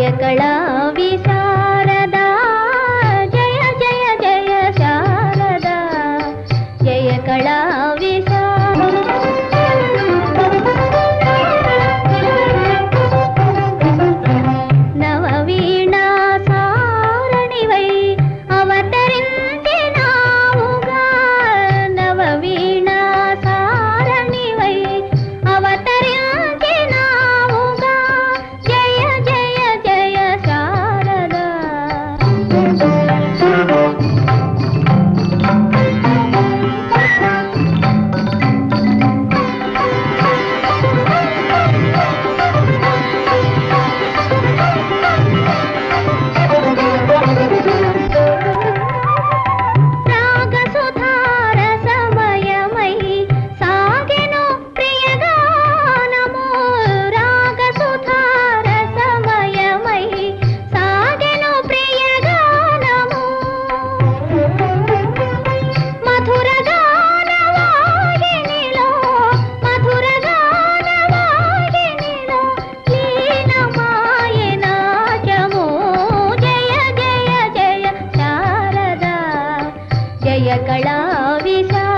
கலாவி హృదయ కళా విశా